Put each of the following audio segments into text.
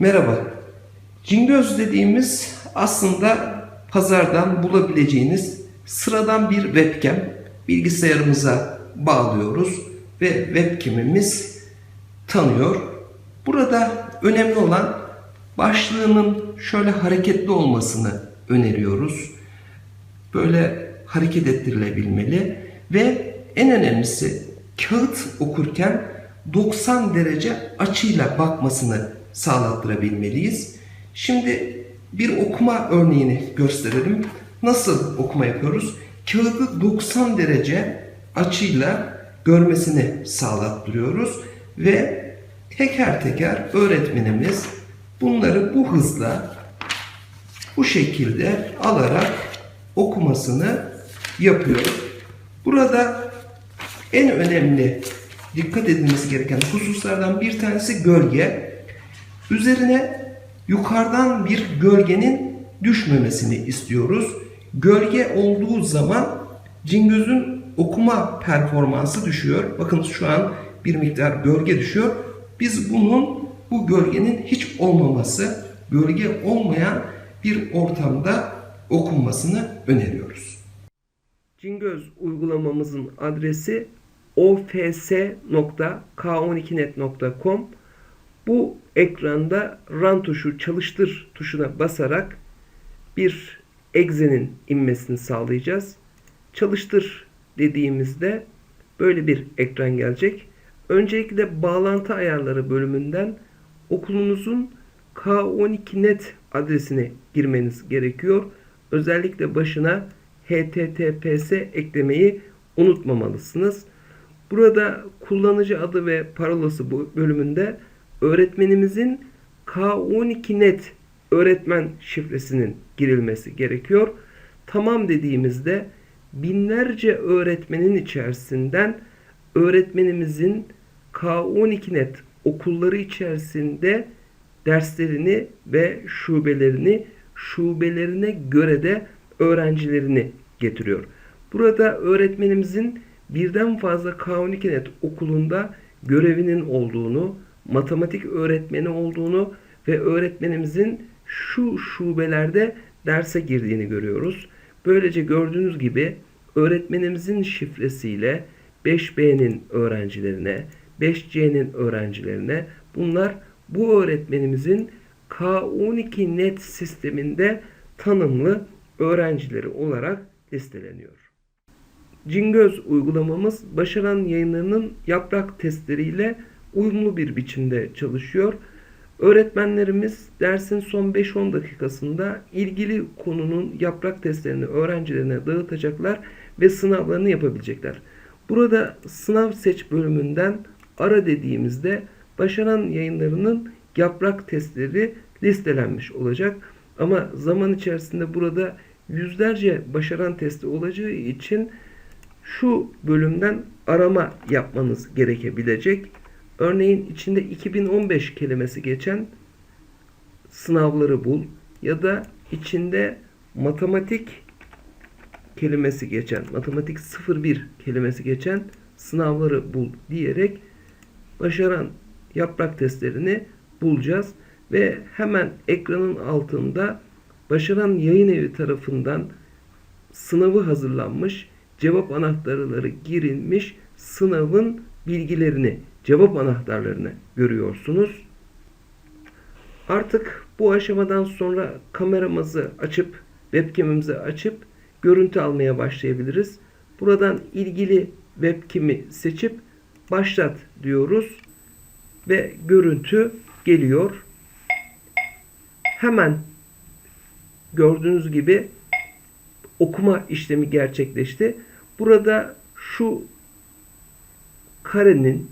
Merhaba. Cingöz dediğimiz aslında pazardan bulabileceğiniz sıradan bir webcam. Bilgisayarımıza bağlıyoruz ve webcam'imiz tanıyor. Burada önemli olan başlığının şöyle hareketli olmasını öneriyoruz. Böyle hareket ettirilebilmeli ve en önemlisi kağıt okurken 90 derece açıyla bakmasını sağlattırabilmeliyiz. Şimdi bir okuma örneğini gösterelim. Nasıl okuma yapıyoruz? Kağıdı 90 derece açıyla görmesini sağlattırıyoruz ve teker teker öğretmenimiz bunları bu hızla bu şekilde alarak okumasını yapıyor. Burada en önemli dikkat edilmesi gereken hususlardan bir tanesi gölge. Üzerine yukarıdan bir gölgenin düşmemesini istiyoruz. Gölge olduğu zaman cingözün okuma performansı düşüyor. Bakın şu an bir miktar gölge düşüyor. Biz bunun bu gölgenin hiç olmaması, gölge olmayan bir ortamda okunmasını öneriyoruz. Cingöz uygulamamızın adresi ofs.k12net.com Bu ekranda run tuşu çalıştır tuşuna basarak bir egzenin inmesini sağlayacağız. Çalıştır dediğimizde böyle bir ekran gelecek. Öncelikle bağlantı ayarları bölümünden okulunuzun K12net adresini girmeniz gerekiyor. Özellikle başına HTTPS eklemeyi unutmamalısınız. Burada kullanıcı adı ve parolası bu bölümünde öğretmenimizin K12net öğretmen şifresinin girilmesi gerekiyor. Tamam dediğimizde binlerce öğretmenin içerisinden öğretmenimizin K12net okulları içerisinde derslerini ve şubelerini şubelerine göre de öğrencilerini getiriyor. Burada öğretmenimizin birden fazla K12net okulunda görevinin olduğunu, matematik öğretmeni olduğunu ve öğretmenimizin şu şubelerde derse girdiğini görüyoruz. Böylece gördüğünüz gibi öğretmenimizin şifresiyle 5B'nin öğrencilerine, 5C'nin öğrencilerine bunlar bu öğretmenimizin K12 net sisteminde tanımlı öğrencileri olarak listeleniyor. Cingöz uygulamamız başaran yayınlarının yaprak testleriyle uyumlu bir biçimde çalışıyor. Öğretmenlerimiz dersin son 5-10 dakikasında ilgili konunun yaprak testlerini öğrencilerine dağıtacaklar ve sınavlarını yapabilecekler. Burada sınav seç bölümünden ara dediğimizde başaran yayınlarının yaprak testleri listelenmiş olacak. Ama zaman içerisinde burada yüzlerce başaran testi olacağı için şu bölümden arama yapmanız gerekebilecek. Örneğin içinde 2015 kelimesi geçen sınavları bul ya da içinde matematik kelimesi geçen, matematik 01 kelimesi geçen sınavları bul diyerek başaran yaprak testlerini bulacağız ve hemen ekranın altında başaran yayın evi tarafından sınavı hazırlanmış, cevap anahtarları girilmiş sınavın bilgilerini, cevap anahtarlarını görüyorsunuz. Artık bu aşamadan sonra kameramızı açıp, webcam'imizi açıp görüntü almaya başlayabiliriz. Buradan ilgili webcam'i seçip başlat diyoruz ve görüntü geliyor. Hemen gördüğünüz gibi okuma işlemi gerçekleşti. Burada şu karenin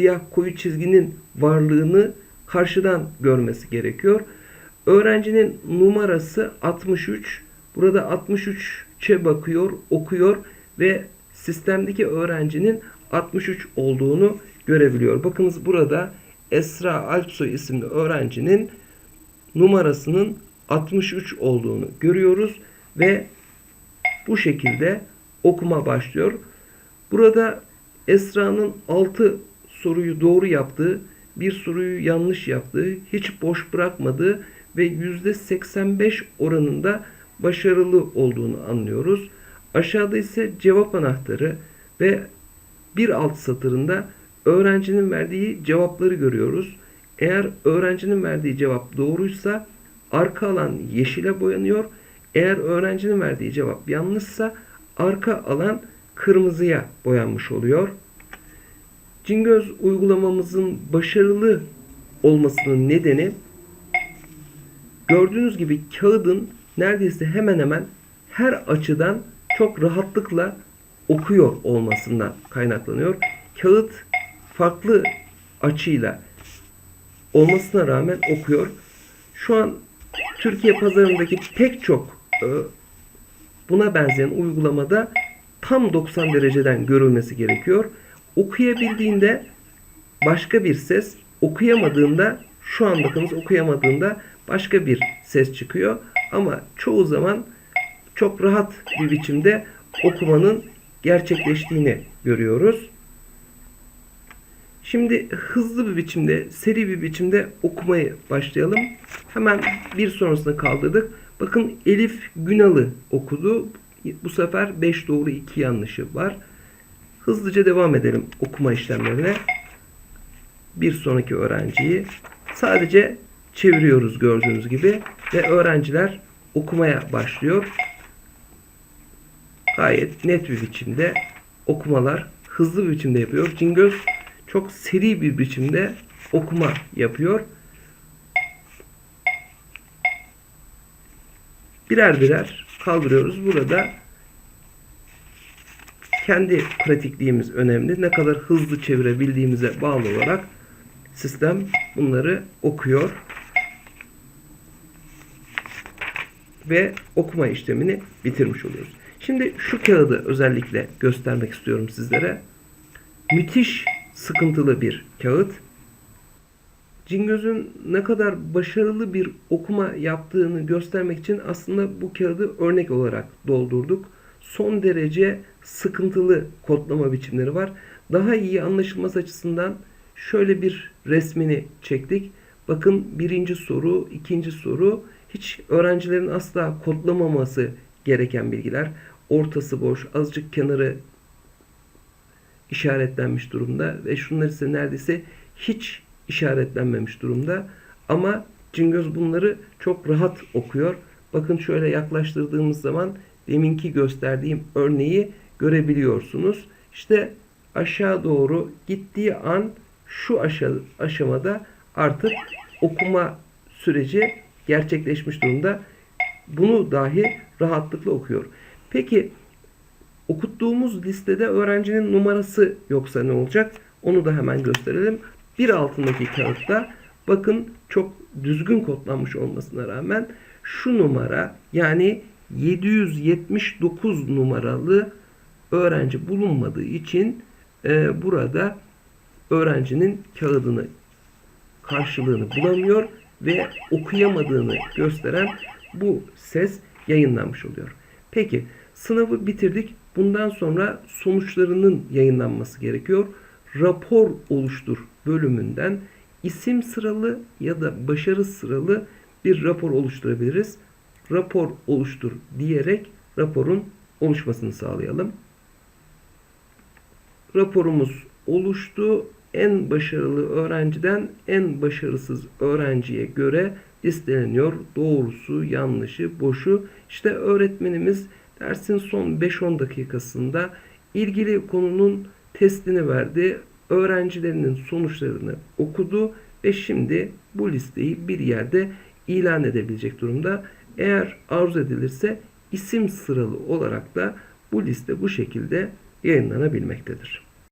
siyah koyu çizginin varlığını karşıdan görmesi gerekiyor. Öğrencinin numarası 63. Burada 63'e bakıyor, okuyor ve sistemdeki öğrencinin 63 olduğunu görebiliyor. Bakınız burada Esra Alpsoy isimli öğrencinin numarasının 63 olduğunu görüyoruz ve bu şekilde okuma başlıyor. Burada Esra'nın 6 soruyu doğru yaptığı bir soruyu yanlış yaptığı, hiç boş bırakmadığı ve %85 oranında başarılı olduğunu anlıyoruz. Aşağıda ise cevap anahtarı ve bir alt satırında öğrencinin verdiği cevapları görüyoruz. Eğer öğrencinin verdiği cevap doğruysa arka alan yeşile boyanıyor. Eğer öğrencinin verdiği cevap yanlışsa arka alan kırmızıya boyanmış oluyor. Cingöz uygulamamızın başarılı olmasının nedeni gördüğünüz gibi kağıdın neredeyse hemen hemen her açıdan çok rahatlıkla okuyor olmasından kaynaklanıyor. Kağıt farklı açıyla olmasına rağmen okuyor. Şu an Türkiye pazarındaki pek çok e, buna benzeyen uygulamada tam 90 dereceden görülmesi gerekiyor. Okuyabildiğinde başka bir ses, okuyamadığında şu an bakınız okuyamadığında başka bir ses çıkıyor. Ama çoğu zaman çok rahat bir biçimde okumanın gerçekleştiğini görüyoruz. Şimdi hızlı bir biçimde, seri bir biçimde okumayı başlayalım. Hemen bir sonrasını kaldırdık. Bakın Elif Günal'ı okudu. Bu sefer 5 doğru 2 yanlışı var. Hızlıca devam edelim okuma işlemlerine. Bir sonraki öğrenciyi sadece çeviriyoruz gördüğünüz gibi ve öğrenciler okumaya başlıyor. Gayet net bir biçimde okumalar hızlı bir biçimde yapıyor. Cingöz çok seri bir biçimde okuma yapıyor. Birer birer kaldırıyoruz. Burada kendi pratikliğimiz önemli. Ne kadar hızlı çevirebildiğimize bağlı olarak sistem bunları okuyor. Ve okuma işlemini bitirmiş oluyoruz. Şimdi şu kağıdı özellikle göstermek istiyorum sizlere. Müthiş sıkıntılı bir kağıt. Cingöz'ün ne kadar başarılı bir okuma yaptığını göstermek için aslında bu kağıdı örnek olarak doldurduk. Son derece sıkıntılı kodlama biçimleri var. Daha iyi anlaşılması açısından şöyle bir resmini çektik. Bakın birinci soru, ikinci soru hiç öğrencilerin asla kodlamaması gereken bilgiler. Ortası boş, azıcık kenarı işaretlenmiş durumda ve şunlar ise neredeyse hiç işaretlenmemiş durumda. Ama Cingöz bunları çok rahat okuyor. Bakın şöyle yaklaştırdığımız zaman deminki gösterdiğim örneği görebiliyorsunuz. İşte aşağı doğru gittiği an şu aşamada artık okuma süreci gerçekleşmiş durumda. Bunu dahi rahatlıkla okuyor. Peki okuttuğumuz listede öğrencinin numarası yoksa ne olacak? Onu da hemen gösterelim. Bir altındaki kağıtta bakın çok düzgün kodlanmış olmasına rağmen şu numara yani 779 numaralı öğrenci bulunmadığı için e, burada öğrencinin kağıdını karşılığını bulamıyor ve okuyamadığını gösteren bu ses yayınlanmış oluyor. Peki sınavı bitirdik. Bundan sonra sonuçlarının yayınlanması gerekiyor. Rapor oluştur bölümünden isim sıralı ya da başarı sıralı bir rapor oluşturabiliriz. Rapor oluştur diyerek raporun oluşmasını sağlayalım. Raporumuz oluştu. En başarılı öğrenciden en başarısız öğrenciye göre listeleniyor. Doğrusu, yanlışı, boşu. İşte öğretmenimiz dersin son 5-10 dakikasında ilgili konunun testini verdi. Öğrencilerinin sonuçlarını okudu ve şimdi bu listeyi bir yerde ilan edebilecek durumda. Eğer arzu edilirse isim sıralı olarak da bu liste bu şekilde yayınlanabilmektedir.